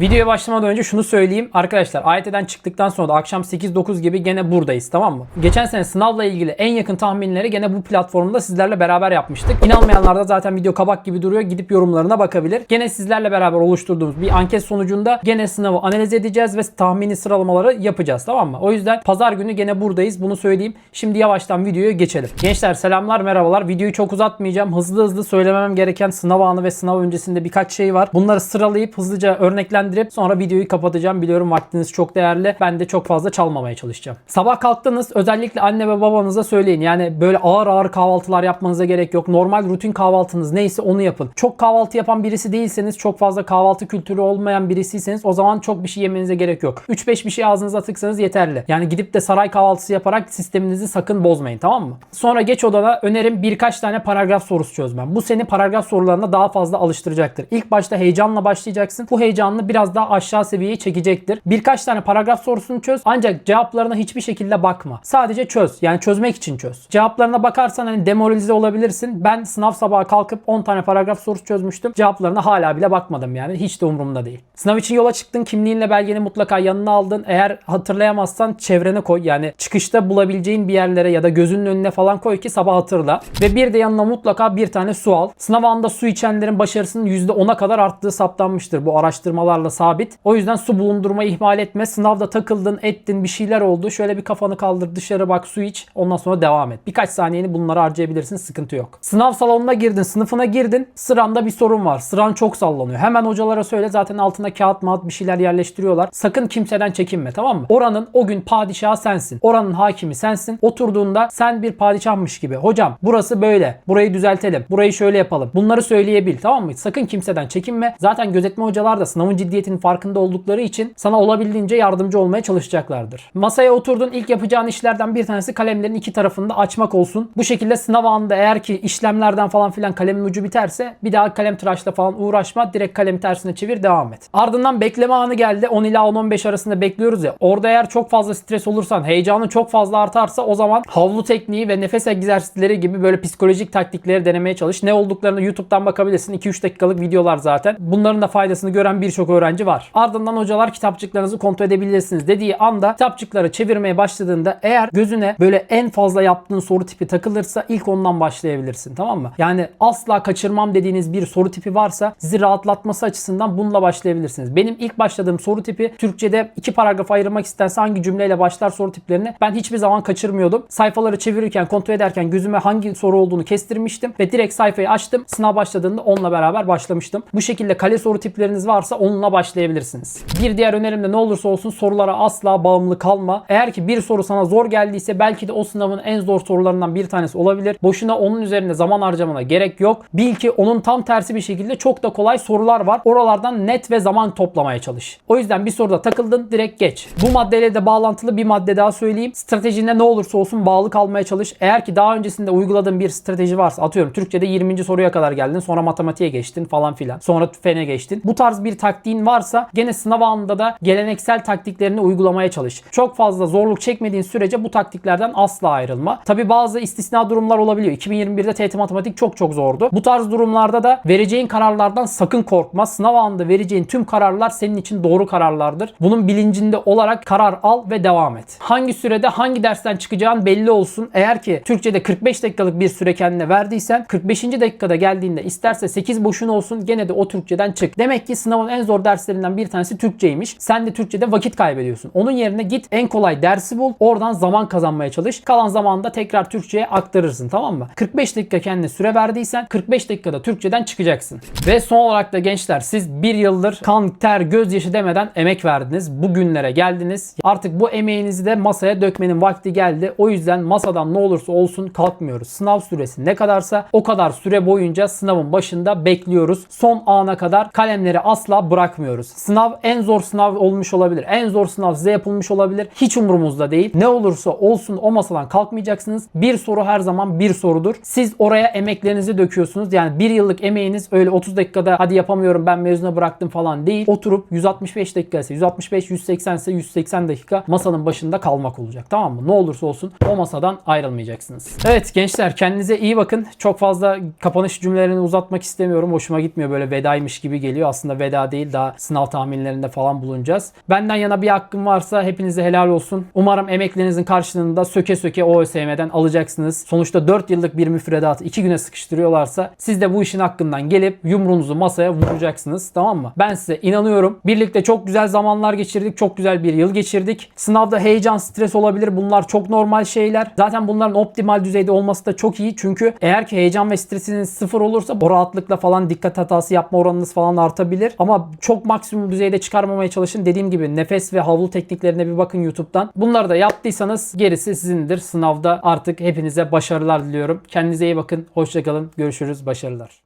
Videoya başlamadan önce şunu söyleyeyim. Arkadaşlar AYT'den çıktıktan sonra da akşam 8-9 gibi gene buradayız tamam mı? Geçen sene sınavla ilgili en yakın tahminleri gene bu platformda sizlerle beraber yapmıştık. İnanmayanlar da zaten video kabak gibi duruyor. Gidip yorumlarına bakabilir. Gene sizlerle beraber oluşturduğumuz bir anket sonucunda gene sınavı analiz edeceğiz ve tahmini sıralamaları yapacağız tamam mı? O yüzden pazar günü gene buradayız. Bunu söyleyeyim. Şimdi yavaştan videoya geçelim. Gençler selamlar merhabalar. Videoyu çok uzatmayacağım. Hızlı hızlı söylemem gereken sınav anı ve sınav öncesinde birkaç şey var. Bunları sıralayıp hızlıca örneklendirip sonra videoyu kapatacağım. Biliyorum vaktiniz çok değerli. Ben de çok fazla çalmamaya çalışacağım. Sabah kalktınız özellikle anne ve babanıza söyleyin. Yani böyle ağır ağır kahvaltılar yapmanıza gerek yok. Normal rutin kahvaltınız neyse onu yapın. Çok kahvaltı yapan birisi değilseniz, çok fazla kahvaltı kültürü olmayan birisiyseniz o zaman çok bir şey yemenize gerek yok. 3-5 bir şey ağzınıza tıksanız yeterli. Yani gidip de saray kahvaltısı yaparak sisteminizi sakın bozmayın tamam mı? Sonra geç odana önerim birkaç tane paragraf sorusu çözmem. Bu seni paragraf sorularına daha fazla alıştıracaktır. İlk başta heyecanla başlayacaksın. Bu heyecanını biraz daha aşağı seviyeye çekecektir. Birkaç tane paragraf sorusunu çöz ancak cevaplarına hiçbir şekilde bakma. Sadece çöz. Yani çözmek için çöz. Cevaplarına bakarsan hani demoralize olabilirsin. Ben sınav sabahı kalkıp 10 tane paragraf sorusu çözmüştüm. Cevaplarına hala bile bakmadım yani. Hiç de umurumda değil. Sınav için yola çıktın. Kimliğinle belgeni mutlaka yanına aldın. Eğer hatırlayamazsan çevrene koy. Yani çıkışta bulabileceğin bir yerlere ya da gözünün önüne falan koy ki sabah hatırla. Ve bir de yanına mutlaka bir tane su al. Sınav anında su içenlerin başarısının %10'a kadar arttığı saptanmıştır. Bu araştırmalarla sabit. O yüzden su bulundurmayı ihmal etme. Sınavda takıldın, ettin, bir şeyler oldu. Şöyle bir kafanı kaldır, dışarı bak, su iç. Ondan sonra devam et. Birkaç saniyeni bunlara harcayabilirsin. Sıkıntı yok. Sınav salonuna girdin, sınıfına girdin. Sıranda bir sorun var. Sıran çok sallanıyor. Hemen hocalara söyle. Zaten altına kağıt mağat bir şeyler yerleştiriyorlar. Sakın kimseden çekinme tamam mı? Oranın o gün padişahı sensin. Oranın hakimi sensin. Oturduğunda sen bir padişahmış gibi. Hocam burası böyle. Burayı düzeltelim. Burayı şöyle yapalım. Bunları söyleyebil tamam mı? Sakın kimseden çekinme. Zaten gözetme hocalar da sınavın ciddiyetinin farkında oldukları için sana olabildiğince yardımcı olmaya çalışacaklardır. Masaya oturdun ilk yapacağın işlerden bir tanesi kalemlerin iki tarafını da açmak olsun. Bu şekilde sınav anında eğer ki işlemlerden falan filan kalemin ucu biterse bir daha kalem tıraşla falan uğraşma. Direkt kalemi tersine çevir devam et. Ardından bekleme anı geldi. 10 ila 10-15 arasında bekliyoruz ya. Orada eğer çok fazla stres olursan, heyecanın çok fazla artarsa o zaman havlu tekniği ve nefes egzersizleri gibi böyle psikolojik taktikleri denemeye çalış. Ne olduklarını YouTube'dan bakabilirsin. 2-3 dakikalık videolar zaten. Bunların da faydasını gören birçok öğrenci var. Ardından hocalar kitapçıklarınızı kontrol edebilirsiniz dediği anda kitapçıkları çevirmeye başladığında eğer gözüne böyle en fazla yaptığın soru tipi takılırsa ilk ondan başlayabilirsin tamam mı? Yani asla kaçırmam dediğiniz bir soru tipi varsa sizi rahatlatması açısından bununla başlayabilirsiniz. Benim ilk başladığım soru tipi Türkçe'de iki paragraf ayırmak istense hangi cümleyle başlar soru tiplerini ben hiçbir zaman kaçırmıyordum. Sayfaları çevirirken kontrol ederken gözüme hangi soru olduğunu kestirmiştim ve direkt sayfayı açtım. Sınav başladığında onunla beraber başlamıştım. Bu şekilde kale soru tipleriniz varsa onunla başlayabilirsiniz. Bir diğer önerim de ne olursa olsun sorulara asla bağımlı kalma. Eğer ki bir soru sana zor geldiyse belki de o sınavın en zor sorularından bir tanesi olabilir. Boşuna onun üzerine zaman harcamana gerek yok. Bil ki onun tam tersi bir şekilde çok da kolay sorular var. Oralardan net ve zaman toplamaya çalış. O yüzden bir soruda takıldın direkt geç. Bu maddeyle de bağlantılı bir madde daha söyleyeyim. Stratejinde ne olursa olsun bağlı kalmaya çalış. Eğer ki daha öncesinde uyguladığın bir strateji varsa atıyorum Türkçe'de 20. soruya kadar geldin sonra matematiğe geçtin falan filan. Sonra fene geçtin. Bu tarz bir taktiğin varsa gene sınav anında da geleneksel taktiklerini uygulamaya çalış. Çok fazla zorluk çekmediğin sürece bu taktiklerden asla ayrılma. Tabi bazı istisna durumlar olabiliyor. 2021'de TET matematik çok çok zordu. Bu tarz durumlarda da vereceğin kararlardan sakın korkma. Sınav anında vereceğin tüm kararlar senin için doğru kararlardır. Bunun bilincinde olarak karar al ve devam et. Hangi sürede hangi dersten çıkacağın belli olsun. Eğer ki Türkçe'de 45 dakikalık bir süre kendine verdiysen 45. dakikada geldiğinde isterse 8 boşun olsun gene de o Türkçeden çık. Demek ki sınavın en zor derslerinden bir tanesi Türkçeymiş. Sen de Türkçe'de vakit kaybediyorsun. Onun yerine git en kolay dersi bul. Oradan zaman kazanmaya çalış. Kalan zamanında tekrar Türkçe'ye aktarırsın tamam mı? 45 dakika kendine süre verdiysen 45 dakikada Türkçeden çıkacaksın. Ve son olarak da gençler siz bir yıldır kan, ter, gözyaşı demeden emek verdiniz. Bugünlere geldiniz. Artık bu emeğinizi de masaya dökmenin vakti geldi. O yüzden masadan ne olursa olsun kalkmıyoruz. Sınav süresi ne kadarsa o kadar süre boyunca sınavın başında bekliyoruz. Son ana kadar kalemleri asla bırakmıyoruz. Sınav en zor sınav olmuş olabilir. En zor sınav size yapılmış olabilir. Hiç umurumuzda değil. Ne olursa olsun o masadan kalkmayacaksınız. Bir soru her zaman bir sorudur. Siz oraya emeklerinizi döküyorsunuz. Yani bir yıllık emeğiniz öyle 30 dakikada hadi yapamıyorum ben mezuna bıraktım falan değil. Oturup 165 dakika ise 165 180 ise 180 dakika masanın başında kalmak olacak. Tamam mı? Ne olursa olsun o masadan ayrılmayacaksınız. Evet gençler kendinize iyi bakın. Çok fazla kapanış cümlelerini uzatmak istemiyorum. Hoşuma gitmiyor böyle vedaymış gibi geliyor. Aslında veda değil daha sınav tahminlerinde falan bulunacağız. Benden yana bir hakkım varsa hepinize helal olsun. Umarım emeklerinizin karşılığında söke söke OÖSM'den alacaksınız. Sonuçta 4 yıllık bir müfredatı 2 güne sıkıştırıyorlarsa siz de bu işin hakkından gelip yumruğunuzu masaya vuracaksınız. Tamam mı? Ben size inanıyorum. Birlikte çok güzel zamanlar geçirdik. Çok güzel bir yıl geçirdik. Sınavda heyecan, stres olabilir. Bunlar çok normal şeyler. Zaten bunların optimal düzeyde olması da çok iyi. Çünkü eğer ki heyecan ve stresiniz sıfır olursa o rahatlıkla falan dikkat hatası yapma oranınız falan artabilir. Ama çok maksimum düzeyde çıkarmamaya çalışın. Dediğim gibi nefes ve havlu tekniklerine bir bakın YouTube'dan. Bunları da yaptıysanız gerisi sizindir. Sınavda artık hepinize başarılar diliyorum. Kendinize iyi bakın. Hoşçakalın. Görüşürüz. Başarılar.